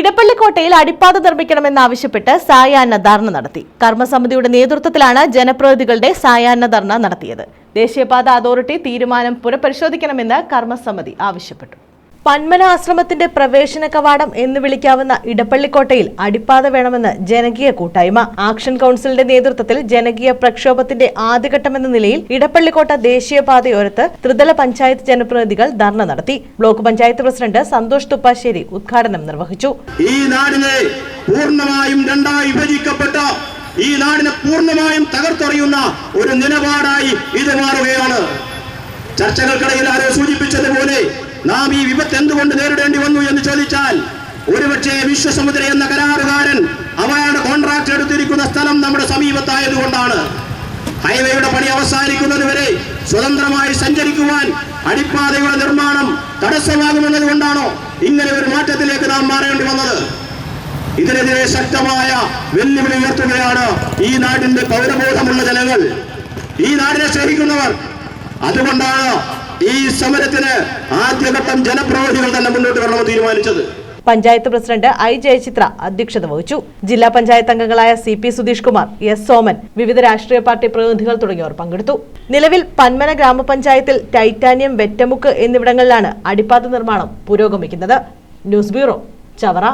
ഇടപ്പള്ളിക്കോട്ടയിൽ അടിപ്പാത നിർമ്മിക്കണമെന്നാവശ്യപ്പെട്ട് സായാഹ്ന ധർണ നടത്തി. കർമ്മസമിതിയുടെ നേതൃത്വത്തിലാണ് ജനപ്രതിനിധികളുടെ സായാഹ്ന ധർണ നടത്തിയത്. ദേശീയപാത അതോറിറ്റി തീരുമാനം പുനഃപരിശോധിക്കണമെന്ന് കർമ്മസമിതി ആവശ്യപ്പെട്ടു. പന്മന ആശ്രമത്തിന്റെ പ്രവേശന കവാടം എന്ന് വിളിക്കാവുന്ന ഇടപ്പള്ളിക്കോട്ടയിൽ അടിപ്പാത വേണമെന്ന് ജനകീയ കൂട്ടായ്മ. ആക്ഷൻ കൗൺസിലിന്റെ നേതൃത്വത്തിൽ ജനകീയ പ്രക്ഷോഭത്തിന്റെ ആദ്യഘട്ടമെന്ന നിലയിൽ ഇടപ്പള്ളിക്കോട്ട ദേശീയപാതയോരത്ത് ത്രിതല പഞ്ചായത്ത് ജനപ്രതിനിധികൾ ധർണ നടത്തി. ബ്ലോക്ക് പഞ്ചായത്ത് പ്രസിഡന്റ് സന്തോഷ് തുപ്പാശ്ശേരി ഉദ്ഘാടനം നിർവഹിച്ചു. ഈ നാടിനെ പൂർണമായും രണ്ടായി വിഭജിക്കപ്പെട്ട ഈ നാടിനെ പൂർണമായും തകർത്തെറിയുന്ന ഒരു നിലപാടായി ഇത് മാറുകയാണ്. ചർച്ചകൾക്കിടയിൽ ആരോ സൂചിപ്പിച്ചതുപോലെ നാം ഈ വിപത്ത് എന്തുകൊണ്ട് നേരിടേണ്ടി വന്നു എന്ന് ചോദിച്ചാൽ ഒരുപക്ഷെ വിശ്വസമുദ്ര എന്ന കരാറുകാരൻ അവരുടെ കോൺട്രാക്ട് എടുത്തിരിക്കുന്ന സ്ഥലം നമ്മുടെ സമീപത്തായതുകൊണ്ടാണ്. ഹൈവേയുടെ പണി അവസാനിക്കുന്നത് വരെ സ്വതന്ത്രമായി സഞ്ചരിക്കുവാൻ അടിപ്പാതയുടെ നിർമ്മാണം തടസ്സമാകുമെന്നത് കൊണ്ടാണോ ഇങ്ങനെ ഒരു മാറ്റത്തിലേക്ക് നാം മാറേണ്ടി വന്നത്? ഇതിനെതിരെ ശക്തമായ വെല്ലുവിളി ഉയർത്തുകയാണ് ഈ നാടിന്റെ പൗരബോധമുള്ള ജനങ്ങൾ. ഈ നാടിനെ സ്നേഹിക്കുന്നവർ. അതുകൊണ്ടാണ് ഈ സമരത്തിന് ആദ്യഘട്ടം ജനപ്രതിനിധികൾ തന്നെ മുന്നോട്ട് വരണമെന്ന് തീരുമാനിച്ചത്. പഞ്ചായത്ത് പ്രസിഡന്റ് ഐ ജയചിത്ര അധ്യക്ഷത വഹിച്ചു. ജില്ലാ പഞ്ചായത്ത് അംഗങ്ങളായ C P Sudheesh Kumar S Soman വിവിധ രാഷ്ട്രീയ പാർട്ടി പ്രതിനിധികൾ തുടങ്ങിയവർ പങ്കെടുത്തു. നിലവിൽ പന്മന ഗ്രാമപഞ്ചായത്തിൽ ടൈറ്റാനിയം വെറ്റമുക്ക് എന്നിവിടങ്ങളിലാണ് അടിപ്പാത നിർമ്മാണം പുരോഗമിക്കുന്നത്. News bureau Chavara.